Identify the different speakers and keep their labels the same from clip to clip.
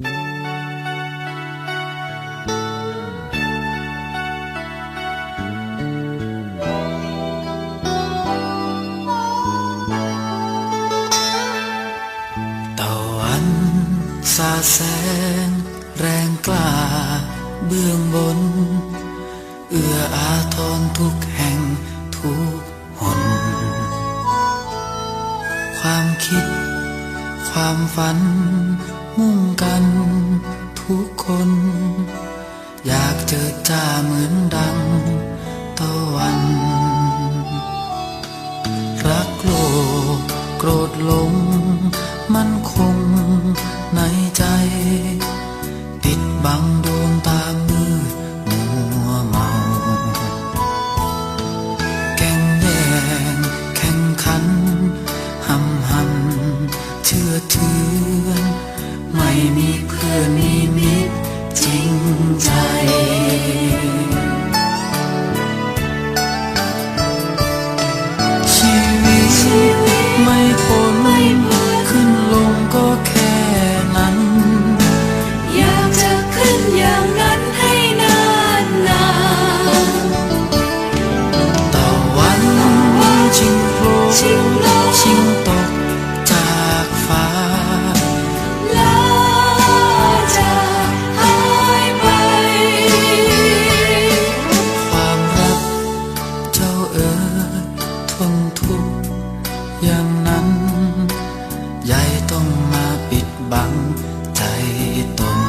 Speaker 1: ตะวันสาแสงแรงกล้าเบื้องบน เอื้ออาทรทุกแห่งทุกหน ความคิด ความฝัน มุ่งกันทุกคน อยากเจอจ้าเหมือนดังตะวัน รักโลกโกรธลง มันคงในใจ ติดบังด ต้องมา
Speaker 2: ปิ
Speaker 1: ดบังใจตน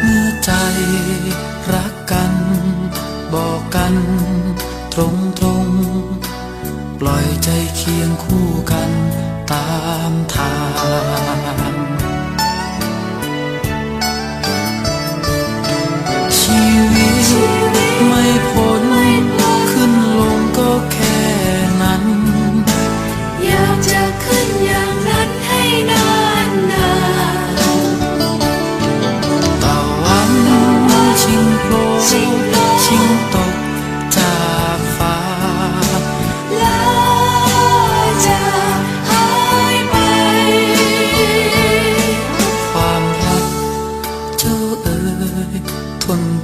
Speaker 1: เมื่อใจรักกัน บอกกันตรงตรงปล่อยใจเคียงคู่กันตามทาง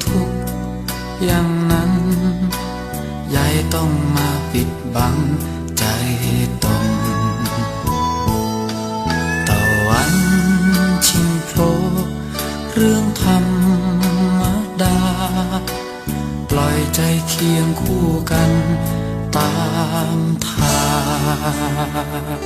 Speaker 1: ทุกข์อย่างนั้นใหญ่ต้องมาปิดบังใจตนตะวันชิงโผล่เรื่องธรรมดา ปล่อยใจเคียงคู่กันตามทาง